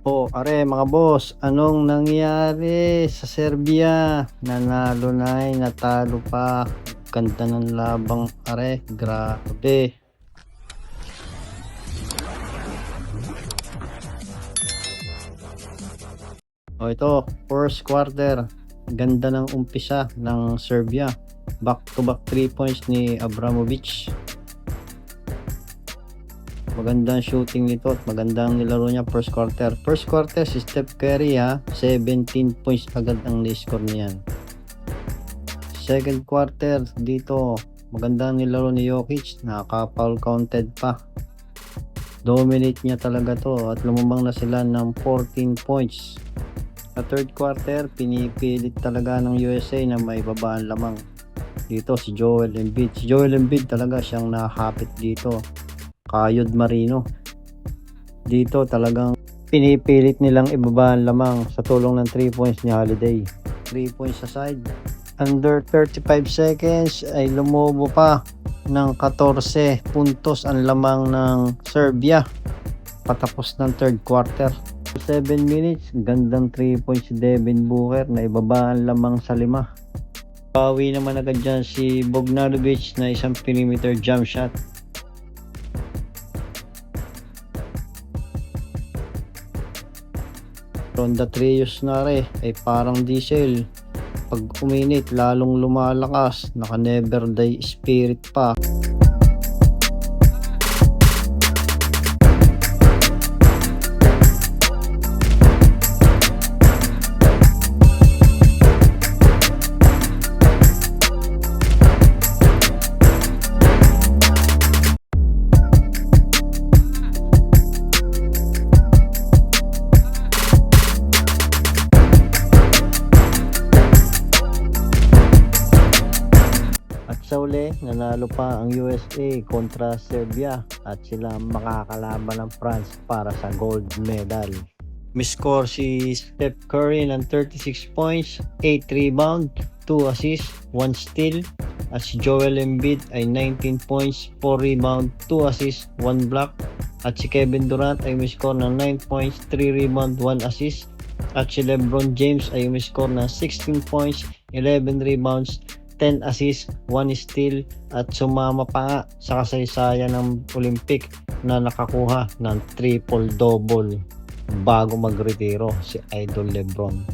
O, are mga boss, anong nangyari sa Serbia? Nanalo na ay natalo pa. Ganda ng labang are, grabe. O ito, first quarter. Ganda ng umpisa ng Serbia. Back to back 3 points ni Abramovich. Magandang shooting nito at magandang nilaro niya first quarter. First quarter si Steph Curry ha, 17 points agad ang ni-score niyan. Second quarter dito, magandang nilaro ni Jokic, nakaka-foul counted pa. Dominate niya talaga to at lumabang na sila ng 14 points. Sa third quarter, pinipilit talaga ng USA na may babaan lamang. Dito si Joel Embiid. Si Joel Embiid talaga siyang nakahapit dito. Kayod Marino. Dito talagang pinipilit nilang ibabaan lamang sa tulong ng 3 points ni Holiday. 3 points sa side. Under 35 seconds ay lumubo pa ng 14 puntos ang lamang ng Serbia patapos ng third quarter. 7 minutes, gandang 3 points si Devin Booker na ibabaan lamang sa 5. Bawi naman agad dyan si Bogdanovic na isang perimeter jump shot. Ronda Trios na re ay parang diesel. Pag uminit, lalong lumalakas. Naka never die spirit pa. At sa uli, nanalo pa ang USA kontra Serbia at sila makakalaban ng France para sa gold medal. Miscore si Steph Curry ng 36 points, 8 rebound, 2 assists, 1 steal. At si Joel Embiid ay 19 points, 4 rebound, 2 assists, 1 block. At si Kevin Durant ay miscore ng 9 points, 3 rebound, 1 assist. At si LeBron James ay miscore ng 16 points, 11 rebounds, 10 assists, 1 steal at sumama pa nga sa kasaysayan ng Olympic na nakakuha ng triple-double bago magretiro si Idol Lebron.